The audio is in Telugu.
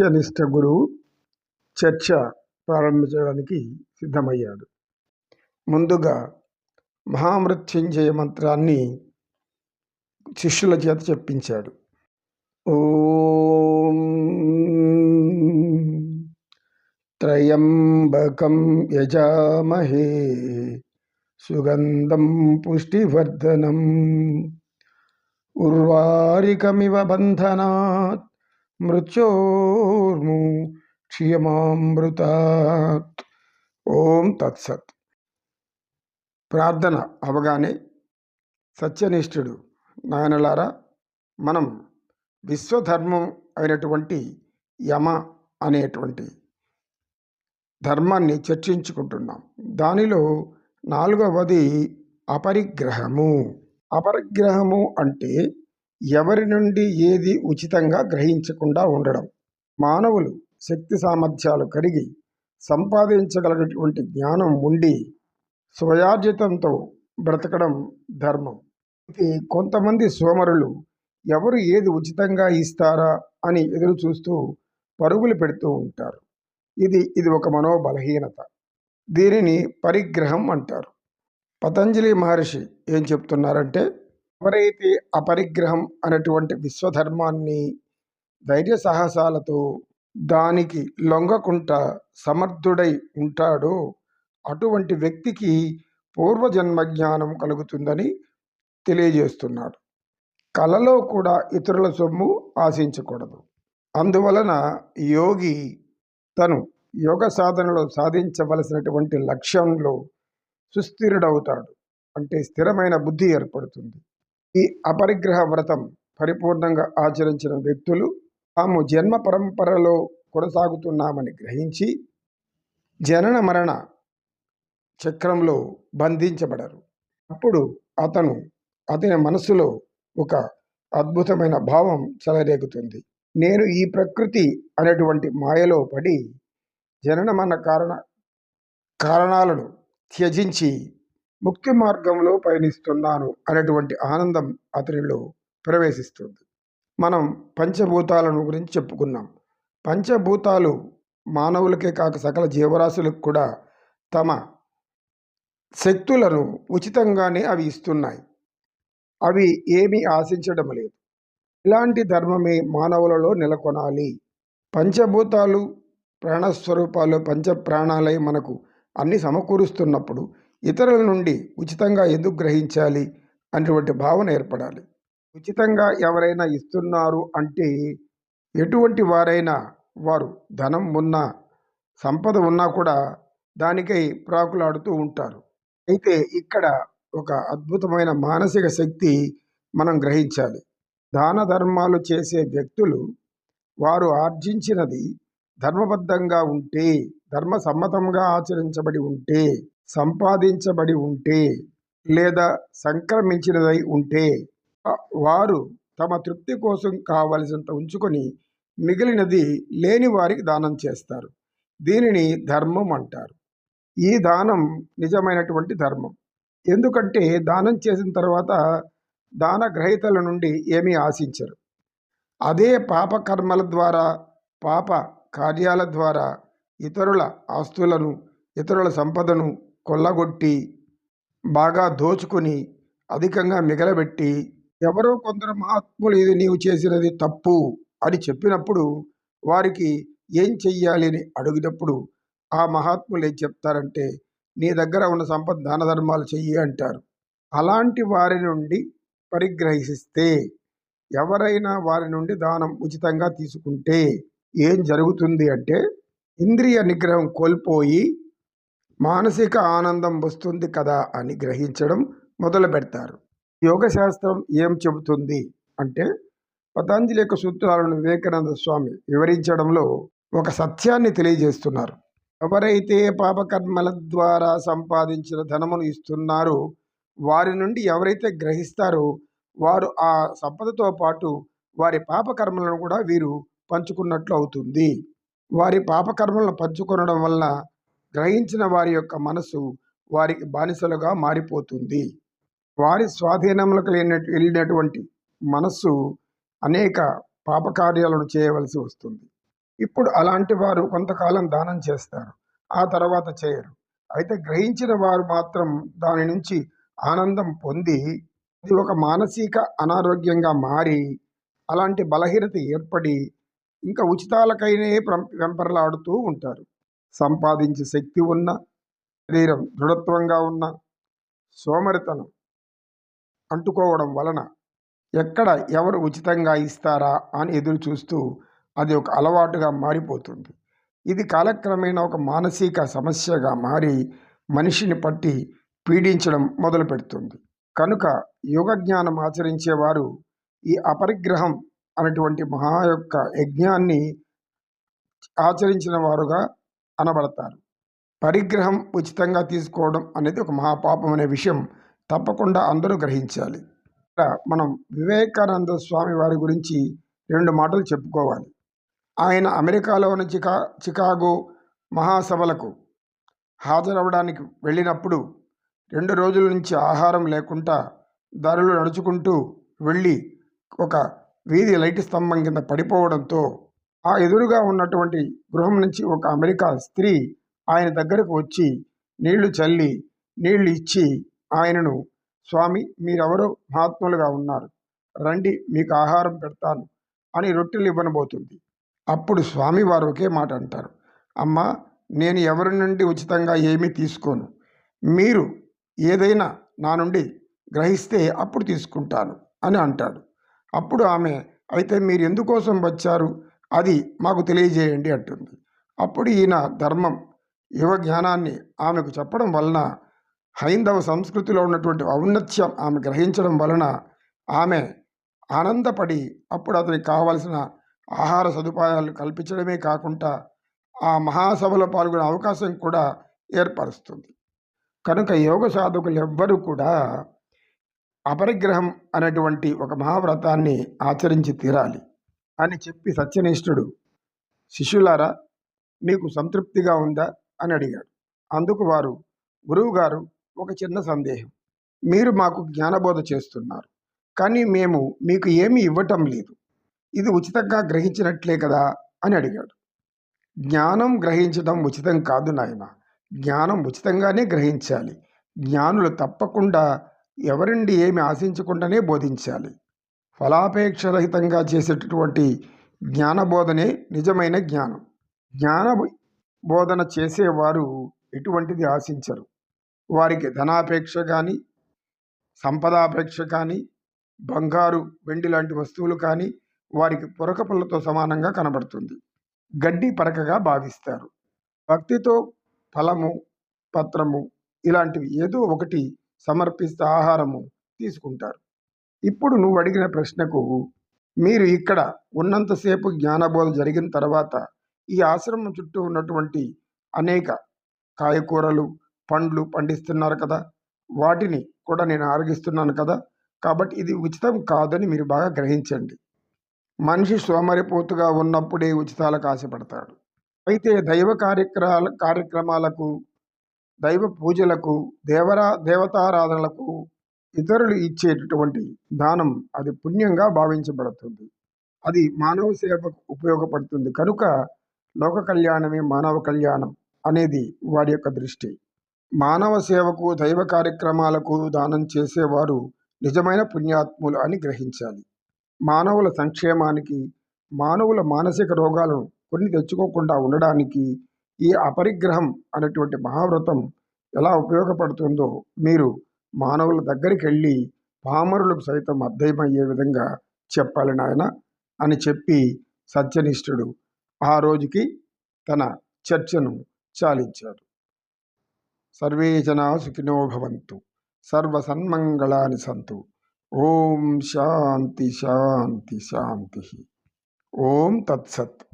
సత్యనిష్ట గురువు చర్చ ప్రారంభించడానికి సిద్ధమయ్యాడు. ముందుగా మహామృత్యుంజయ మంత్రాన్ని శిష్యుల చేత చెప్పించాడు. ఓం త్రయంబకం యజామహే సుగంధం పుష్టివర్ధనం. ఉర్వారికమివ బంధనాత్ మృత్యోర్ము క్షయమామృతాత్ ఓం తత్సత్ ప్రార్థన అవగానే సత్యనిష్ఠుడు నాయనలారా మనం విశ్వధర్మం అయినటువంటి యమ అనేటువంటి ధర్మాన్ని చర్చించుకుంటున్నాం. దానిలో నాలుగవది అపరిగ్రహము. అపరిగ్రహము అంటే ఎవరి నుండి ఏది ఉచితంగా గ్రహించకుండా ఉండడం. మానవులు శక్తి సామర్థ్యాలు కలిగి సంపాదించగలిగినటువంటి జ్ఞానం ఉండి స్వయార్జితంతో బ్రతకడం ధర్మం. ఇది కొంతమంది సోమరులు ఎవరు ఏది ఉచితంగా ఇస్తారా అని ఎదురు చూస్తూ పరుగులు పెడుతూ ఉంటారు. ఇది ఇది ఒక మనోబలహీనత. దీనిని పరిగ్రహం అంటారు. పతంజలి మహర్షి ఏం చెప్తున్నారంటే ఎవరైతే అపరిగ్రహం అనేటువంటి విశ్వధర్మాన్ని ధైర్య సాహసాలతో దానికి లొంగకుండా సమర్థుడై ఉంటాడో అటువంటి వ్యక్తికి పూర్వజన్మ జ్ఞానం కలుగుతుందని తెలియజేస్తున్నాడు. కలలో కూడా ఇతరుల సొమ్ము ఆశించకూడదు. అందువలన యోగి తను యోగ సాధనలో సాధించవలసినటువంటి లక్ష్యంలో సుస్థిరుడవుతాడు. అంటే స్థిరమైన బుద్ధి ఏర్పడుతుంది. ఈ అపరిగ్రహ వ్రతం పరిపూర్ణంగా ఆచరించిన వ్యక్తులు తాము జన్మ పరంపరలో కొనసాగుతున్నామని గ్రహించి జనన మరణ చక్రంలో బంధించబడరు. అప్పుడు అతను అతని మనసులో ఒక అద్భుతమైన భావం చెలరేగుతుంది. నేను ఈ ప్రకృతి అనేటువంటి మాయలో పడి జనన మరణ కారణ కారణాలను త్యజించి ముక్తి మార్గంలో పయనిస్తున్నాను అనేటువంటి ఆనందం అతనిలో ప్రవేశిస్తుంది. మనం పంచభూతాలను గురించి చెప్పుకున్నాం. పంచభూతాలు మానవులకే కాక సకల జీవరాశులకు కూడా తమ శక్తులను ఉచితంగానే అవి ఇస్తున్నాయి. అవి ఏమీ ఆశించడం లేదు. ఇలాంటి ధర్మమే మానవులలో నెలకొనాలి. పంచభూతాలు ప్రాణస్వరూపాలు పంచ ప్రాణాలై మనకు అన్ని సమకూరుస్తున్నప్పుడు ఇతరుల నుండి ఉచితంగా ఎందుకు గ్రహించాలి అనేటువంటి భావన ఏర్పడాలి. ఉచితంగా ఎవరైనా ఇస్తున్నారు అంటే ఎటువంటి వారైనా వారు ధనం ఉన్నా సంపద ఉన్నా కూడా దానికై ప్రాకులాడుతూ ఉంటారు. అయితే ఇక్కడ ఒక అద్భుతమైన మానసిక శక్తి మనం గ్రహించాలి. దాన ధర్మాలు చేసే వ్యక్తులు వారు ఆర్జించినది ధర్మబద్ధంగా ఉంటే ధర్మ సమ్మతంగా ఆచరించబడి ఉంటే సంపాదించబడి ఉంటే లేదా సంక్రమించినదై ఉంటే వారు తమ తృప్తి కోసం కావలసినంత ఉంచుకొని మిగిలినది లేని వారికి దానం చేస్తారు. దీనిని ధర్మం అంటారు. ఈ దానం నిజమైనటువంటి ధర్మం. ఎందుకంటే దానం చేసిన తర్వాత దాన గ్రహీతల నుండి ఏమీ ఆశించరు. అదే పాప కర్మల ద్వారా పాప కార్యాల ద్వారా ఇతరుల ఆస్తులను ఇతరుల సంపదను కొల్లగొట్టి బాగా దోచుకొని అధికంగా మిగలబెట్టి ఎవరో కొందరు మహాత్ములు ఇది నీవు చేసినది తప్పు అని చెప్పినప్పుడు వారికి ఏం చెయ్యాలి అని అడిగినప్పుడు ఆ మహాత్ములు ఏం చెప్తారంటే నీ దగ్గర ఉన్న సంపద దాన ధర్మాలు చెయ్యి అంటారు. అలాంటి వారి నుండి పరిగ్రహిస్తే ఎవరైనా వారి నుండి దానం ఉచితంగా తీసుకుంటే ఏం జరుగుతుంది అంటే ఇంద్రియ నిగ్రహం కోల్పోయి మానసిక ఆనందం వస్తుంది కదా అని గ్రహించడం మొదలు పెడతారు. యోగ శాస్త్రం ఏం చెబుతుంది అంటే పతంజలి యొక్క సూత్రాలను వివేకానంద స్వామి వివరించడంలో ఒక సత్యాన్ని తెలియజేస్తున్నారు. ఎవరైతే పాపకర్మల ద్వారా సంపాదించిన ధనమును ఇస్తున్నారో వారి నుండి ఎవరైతే గ్రహిస్తారో వారు ఆ సంపదతో పాటు వారి పాపకర్మలను కూడా వీరు పంచుకున్నట్లు అవుతుంది. వారి పాపకర్మలను పంచుకొనడం వల్ల గ్రహించిన వారి యొక్క మనసు వారికి బానిసలుగా మారిపోతుంది. వారి స్వాధీనంలోకి వెళ్ళినటువంటి మనస్సు అనేక పాపకార్యాలను చేయవలసి వస్తుంది. ఇప్పుడు అలాంటి వారు కొంతకాలం దానం చేస్తారు. ఆ తర్వాత చేయరు. అయితే గ్రహించిన వారు మాత్రం దాని నుంచి ఆనందం పొంది ఇది ఒక మానసిక అనారోగ్యంగా మారి అలాంటి బలహీనత ఏర్పడి ఇంకా ఉచితాలకైనే వెంపరలాడుతూ ఉంటారు. సంపాదించే శక్తి ఉన్న శరీరం దృఢత్వంగా ఉన్న సోమరితనం అంటుకోవడం వలన ఎక్కడ ఎవరు ఉచితంగా ఇస్తారా అని ఎదురు చూస్తూ అది ఒక అలవాటుగా మారిపోతుంది. ఇది కాలక్రమేణా ఒక మానసిక సమస్యగా మారి మనిషిని పట్టి పీడించడం మొదలు పెడుతుంది కనుక యోగ జ్ఞానం ఆచరించేవారు ఈ అపరిగ్రహం అనేటువంటి మహా యొక్క యజ్ఞాన్ని ఆచరించిన వారుగా అనబడతారు. పరిగ్రహం ఉచితంగా తీసుకోవడం అనేది ఒక మహాపాపం అనే విషయం తప్పకుండా అందరూ గ్రహించాలి. మనం వివేకానంద స్వామి వారి గురించి రెండు మాటలు చెప్పుకోవాలి. ఆయన అమెరికాలోని చికా చికాగో మహాసభలకు హాజరవడానికి వెళ్ళినప్పుడు రెండు రోజుల నుంచి ఆహారం లేకుండా దారులు నడుచుకుంటూ వెళ్ళి ఒక వీధి లైట్ స్తంభం కింద పడిపోవడంతో ఆ ఎదురుగా ఉన్నటువంటి గృహం నుంచి ఒక అమెరికా స్త్రీ ఆయన దగ్గరకు వచ్చి నీళ్ళు చల్లి నీళ్ళు ఇచ్చి ఆయనను స్వామి మీరెవరో మహాత్ములుగా ఉన్నారు. రండి మీకు ఆహారం పెడతాను అని రొట్టెలు ఇవ్వనబోతుంది. అప్పుడు స్వామి వారు ఒకే మాట అంటారు. అమ్మా నేను ఎవరి నుండి ఉచితంగా ఏమీ తీసుకోను. మీరు ఏదైనా నా నుండి గ్రహిస్తే అప్పుడు తీసుకుంటాను అని అంటాడు. అప్పుడు ఆమె అయితే మీరు ఎందుకోసం వచ్చారు? అది మాకు తెలియజేయండి అంటుంది. అప్పుడు ఈయన ధర్మం యువ జ్ఞానాన్ని ఆమెకు చెప్పడం వలన హైందవ సంస్కృతిలో ఉన్నటువంటి ఔన్నత్యం ఆమె గ్రహించడం వలన ఆమె ఆనందపడి అప్పుడు అతనికి కావలసిన ఆహార సదుపాయాలు కల్పించడమే కాకుండా ఆ మహాసభలో పాల్గొనే అవకాశం కూడా ఏర్పరుస్తుంది. కనుక యోగ సాధకులు ఎవ్వరూ కూడా అపరిగ్రహం అనేటువంటి ఒక మహావ్రతాన్ని ఆచరించి తీరాలి. అని చెప్పి సత్యనిష్ఠుడు శిష్యులారా మీకు సంతృప్తిగా ఉందా? అని అడిగాడు. అందుకు వారు గురువుగారు ఒక చిన్న సందేహం. మీరు మాకు జ్ఞానబోధ చేస్తున్నారు. కానీ మేము మీకు ఏమీ ఇవ్వటం లేదు. ఇది ఉచితంగా గ్రహించినట్లే కదా? అని అడిగాడు. జ్ఞానం గ్రహించడం ఉచితం కాదు నాయన. జ్ఞానం ఉచితంగానే గ్రహించాలి. జ్ఞానులు తప్పకుండా ఎవరిండి ఏమి ఆశించకుండానే బోధించాలి. ఫలాపేక్ష రహితంగా చేసేటటువంటి జ్ఞానబోధనే నిజమైన జ్ఞానం. జ్ఞాన బోధన చేసేవారు ఎటువంటిది ఆశించరు. వారికి ధనాపేక్ష కానీ సంపదాపేక్ష కానీ బంగారు వెండి లాంటి వస్తువులు కానీ వారికి పొరక పళ్ళతో సమానంగా కనబడుతుంది. గడ్డి పరకగా భావిస్తారు. భక్తితో ఫలము పత్రము ఇలాంటివి ఏదో ఒకటి సమర్పిస్తే ఆహారము తీసుకుంటారు. ఇప్పుడు నువ్వు అడిగిన ప్రశ్నకు మీరు ఇక్కడ ఉన్నంతసేపు జ్ఞానబోధ జరిగిన తర్వాత ఈ ఆశ్రమం చుట్టూ ఉన్నటువంటి అనేక కాయకూరలు పండ్లు పండిస్తున్నారు కదా. వాటిని కూడా నేను ఆరగిస్తున్నాను కదా. కాబట్టి ఇది ఉచితం కాదని మీరు బాగా గ్రహించండి. మనిషి సోమరిపోతుగా ఉన్నప్పుడే ఉచితాలకు ఆశపడతాడు. అయితే దైవ కార్యక్రమాల కార్యక్రమాలకు దైవ పూజలకు దేవరా దేవతారాధనలకు ఇతరులు ఇచ్చేటటువంటి దానం అది పుణ్యంగా భావించబడుతుంది. అది మానవ సేవకు ఉపయోగపడుతుంది. కనుక లోక కళ్యాణమే మానవ కళ్యాణం అనేది వారి యొక్క దృష్టి. మానవ సేవకు దైవ కార్యక్రమాలకు దానం చేసేవారు నిజమైన పుణ్యాత్ములు అని గ్రహించాలి. మానవుల సంక్షేమానికి మానవుల మానసిక రోగాలను కొన్ని తెచ్చుకోకుండా ఉండడానికి ఈ అపరిగ్రహం అనేటువంటి మహావ్రతం ఎలా ఉపయోగపడుతుందో మీరు మానవుల దగ్గరికి వెళ్ళి పామరులకు సైతం అర్థమయ్యే విధంగా చెప్పాలి నాయన అని చెప్పి సత్యనిష్ఠుడు ఆ రోజుకి తన చర్చను చాలించాడు. సర్వే జనా సుఖినో భవంతు సర్వసన్మంగళాని సంతు. ఓం శాంతి శాంతి శాంతి. ఓం తత్సత్.